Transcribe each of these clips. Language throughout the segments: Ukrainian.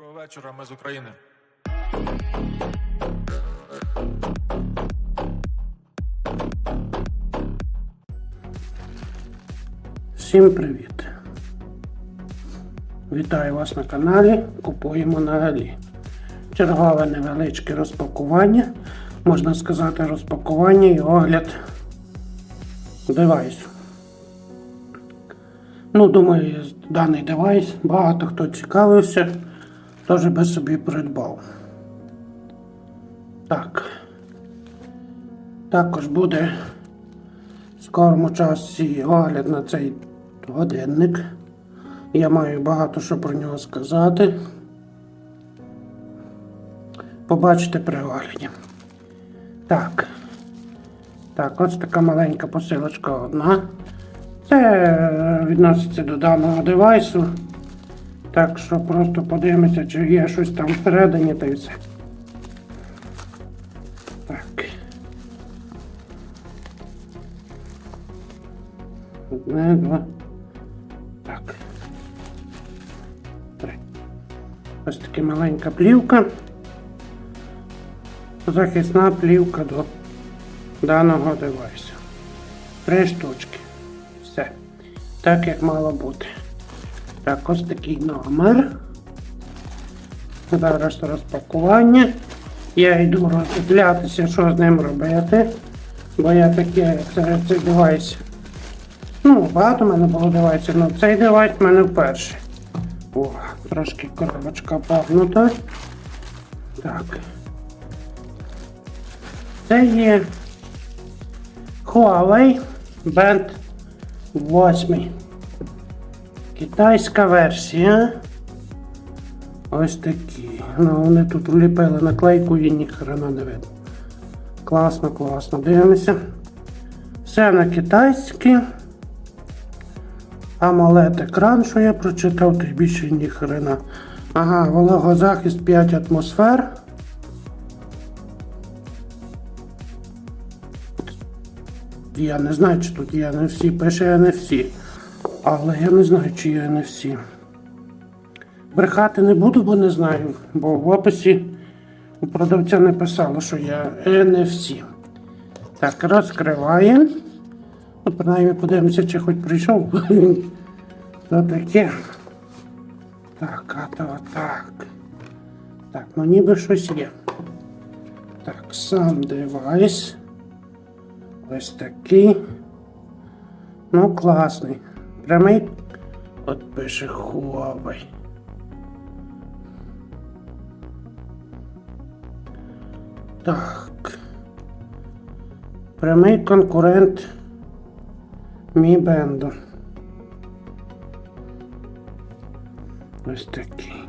Доброго вечора, ми з України. Всім привіт! Вітаю вас на каналі Купуємо на Алі. Чергове невеличке розпакування, можна сказати, розпакування і огляд девайсу. Ну, думаю, даний девайс багато хто цікавився, теж би собі придбав. Так. Також буде в скорому часі огляд на цей годинник. Я маю багато що про нього сказати. Побачите при огляді. Так. Так, ось така маленька посилочка одна. Це відноситься до даного девайсу. Так що просто подивимося, чи є щось там всередині та й все. Так. Одне, два. Так. Три. Ось така маленька плівка. Захисна плівка до даного девайсу. Три штучки. Все. Так як мало бути. Так, ось такий номер. Зараз розпакування. Я йду роздивлятися, що з ним робити. Бо я таке серед цих девайсів Ну, багато в мене було девайсів, але цей девайс в мене вперше. О, трошки коробочка погнута. Так. Це є Huawei Band 8. Китайська версія. Ось такі. Ну, вони тут вліпили наклейку і ні хрена не видно. Класно, класно. Дивимося. Все на китайській. AMOLED екран, що я прочитав, то більше ні хрена. Ага, вологозахист 5 атмосфер. Я не знаю, чи тут є NFC, пише NFC. Але я не знаю, чи є NFC. Брехати не буду, бо не знаю, бо в описі у продавця не писало, що є NFC. Так, розкриваємо. Ну, принаймні подивимося, чи хоч прийшов. То таке. Так, а то так. Так, ну ніби щось є. Так, сам девайс. Ось такий. Ну, класний. Прямий. От пише Huawei. Так. Прямий конкурент Mi Bendo. Ось такий.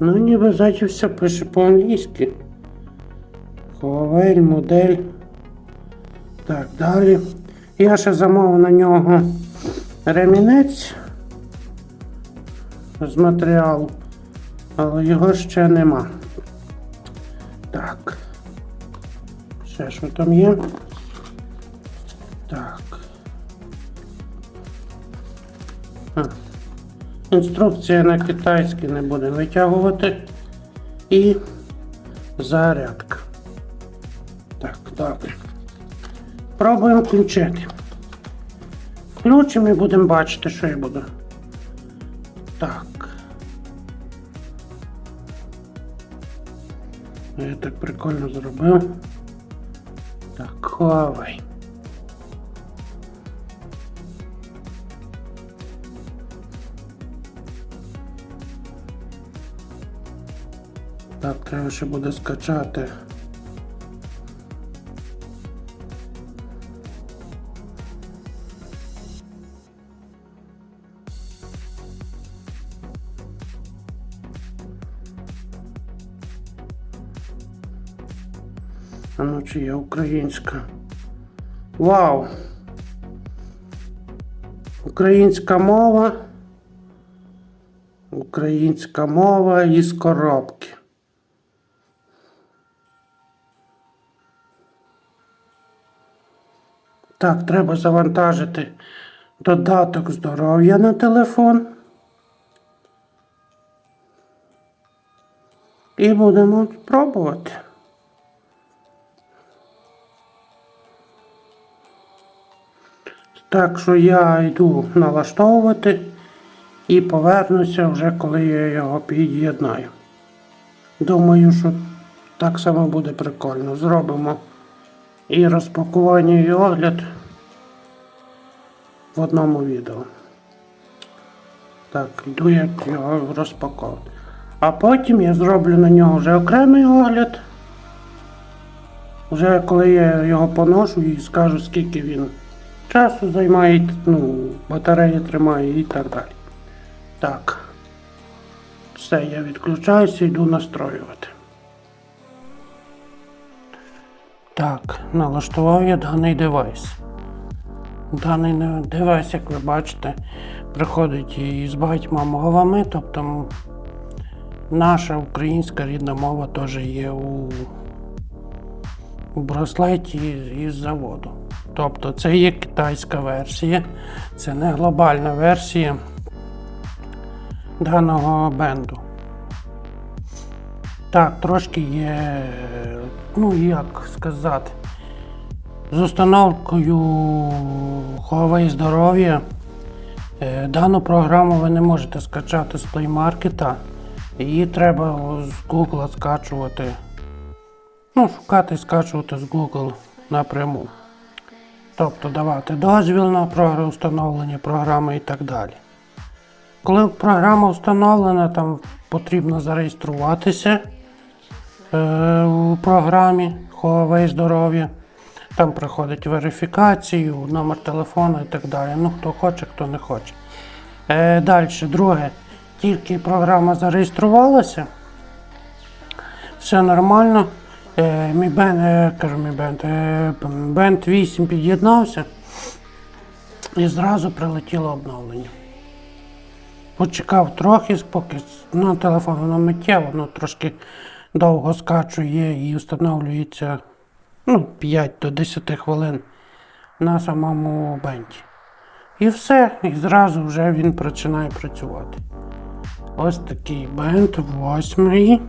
Ну, ніби ззаді все пише по-англійськи. Huawei модель. Так, далі. Я ще замовив на нього ремінець з матеріалу, але його ще нема. Так. Ще що там є? Так. А. Інструкція на китайській не будемо витягувати. І зарядка. Пробуємо включити. Включимо і будемо бачити, що я буду. Так. Я так прикольно зробив. Так, Huawei. Так, треба ще буде скачати. чия українська. Вау! Українська мова. Українська мова із коробки. Так, треба завантажити додаток здоров'я на телефон. І будемо спробувати. Так що я йду налаштовувати і повернуся вже, коли я його під'єднаю. Думаю, що так само буде прикольно. Зробимо і розпакування, і огляд в одному відео. Так, йду я його розпаковувати. А потім я зроблю на нього вже окремий огляд. Вже коли я його поношу і скажу, скільки він часу займає, ну, батарея тримає і так далі. Так. Все, я відключаюся, йду настроювати. Так, налаштував я даний девайс. Даний девайс, як ви бачите, приходить із багатьма мовами, тобто наша українська рідна мова теж є у, у браслеті із, із заводу. Тобто це є китайська версія, це не глобальна версія даного бенду. Так, трошки є, ну як сказати, з установкою Huawei здоров'я. е, Дану програму ви не можете скачати з Play Market. Її треба з Google скачувати. Ну, шукати скачувати з Google напряму. Тобто давати дозвіл на встановлення програми і так далі. Коли програма встановлена, там потрібно зареєструватися е, у програмі Huawei здоров'я. Там проходить верифікацію, номер телефону і так далі. Ну, хто хоче, хто не хоче. Е, далі, друге, тільки програма зареєструвалася. Все нормально. Е, мій бенд, е, кажу, мій бенд, е, бенд 8 під'єднався і зразу прилетіло обновлення. Почекав трохи, поки на телефон воно миттєво, воно трошки довго скачує і встановлюється ну, 5 до 10 хвилин на самому бенді. І все, і зразу вже він починає працювати. Ось такий бенд 8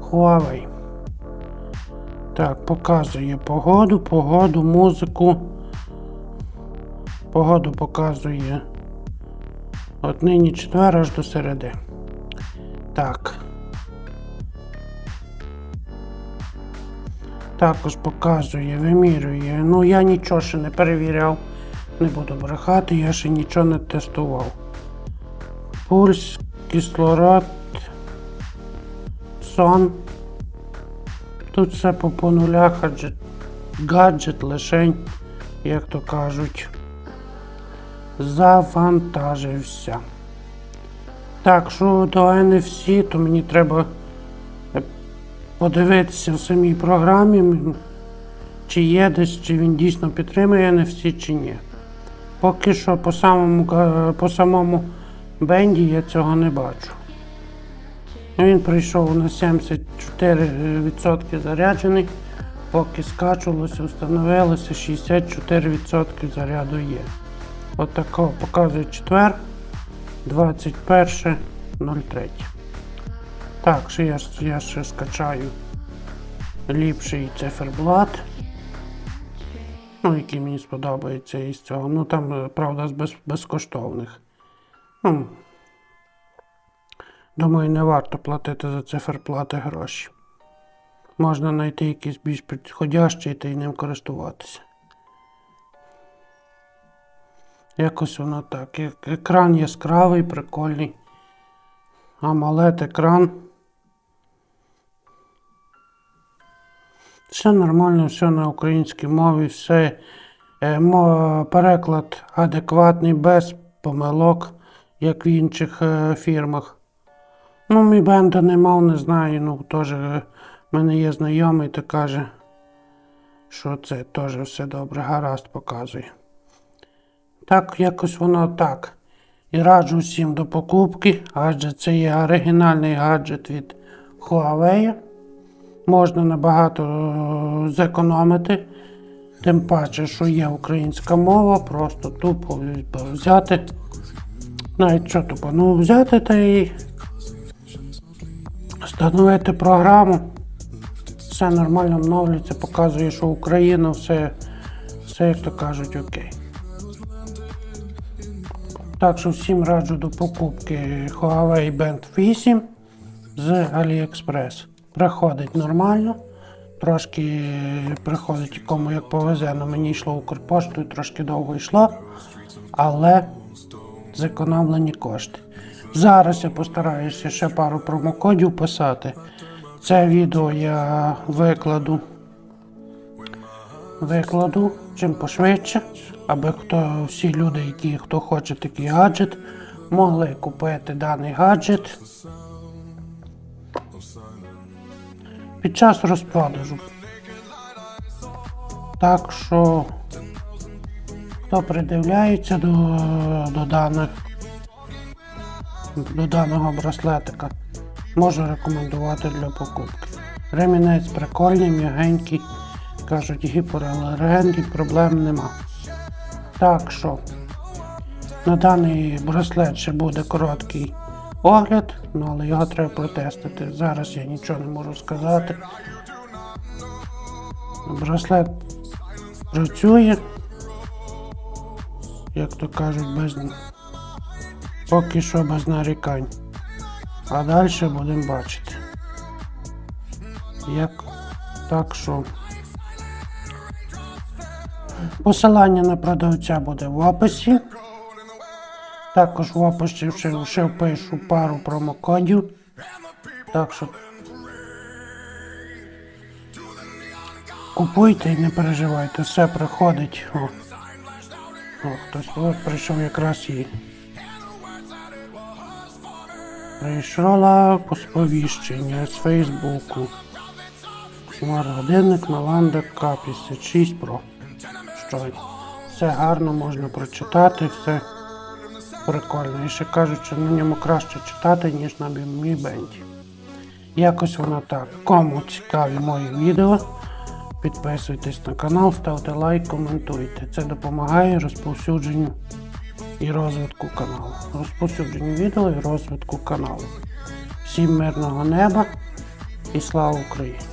Huawei. Так, показує погоду, погоду, музику. Погоду показує От нині четвер аж до середи. Так. Також показує, вимірює. Ну я нічого ще не перевіряв. Не буду брехати, я ще нічого не тестував. Пульс, кислород, сон. Тут все по, по нулях, адже гаджет лишень, як то кажуть завантажився. Так, що до NFC, то мені треба е, подивитися в самій програмі, чи є десь, чи він дійсно підтримує NFC, чи ні. Поки що по самому, по самому бенді я цього не бачу. Він прийшов на 74% заряджений, поки скачувалося, встановилося 64% заряду є. От такого показує четвер 21.03. Так, ще я, я ще скачаю ліпший циферблат. Ну, який мені сподобається із цього. Ну там, е, правда, з без, безкоштовних. Ну, думаю, не варто платити за циферплати гроші. Можна знайти якийсь більш підходящий та й ним користуватися. Якось воно так. Екран яскравий, прикольний. Амалет екран. Все нормально, все на українській мові, все е, переклад адекватний, без помилок, як в інших е, фірмах. Ну, мій бенда не мав, не знаю. Ну, теж е, в мене є знайомий, то каже, що це теж все добре, гаразд показує. Так, якось воно так. І раджу всім до покупки, адже це є оригінальний гаджет від Huawei. Можна набагато е, зекономити. Тим паче, що є українська мова, просто тупо взяти. Навіть що тупо, ну взяти та й встановити програму. Все нормально обновлюється, показує, що Україна, все, все як то кажуть, окей. Так що всім раджу до покупки Huawei Band 8 з AliExpress. Приходить нормально. Трошки приходить кому як повезе, але мені йшло Укрпоштою, трошки довго йшло, але зекономлені кошти. Зараз я постараюся ще пару промокодів писати. Це відео я викладу. Викладу чим пошвидше, аби хто, всі люди, які хто хоче такий гаджет, могли купити даний гаджет під час розпродажу. Так що, хто придивляється до, до даних до даного браслетика, можу рекомендувати для покупки. Ремінець прикольний, м'ягенький, кажуть, гіпералергенний, проблем нема. Так що на даний браслет ще буде короткий огляд, ну, але його треба протестити. Зараз я нічого не можу сказати. Браслет працює, як то кажуть, без поки що без нарікань. А далі будемо бачити. Як так що. Посилання на продавця буде в описі. Також в описі ще, ще впишу пару промокодів. Так що купуйте і не переживайте, все приходить. О, О хтось прийшов якраз і. Прийшло посповіщення з Фейсбуку. Смарт-годинник Наланда К56 Pro. Що все гарно можна прочитати, все прикольно. І ще кажуть, що на ньому краще читати, ніж на мій бенді. Якось воно так. Кому цікаві мої відео, підписуйтесь на канал, ставте лайк, коментуйте. Це допомагає розповсюдженню і розвитку каналу. Розповсюдження відео і розвитку каналу. Всім мирного неба і слава Україні!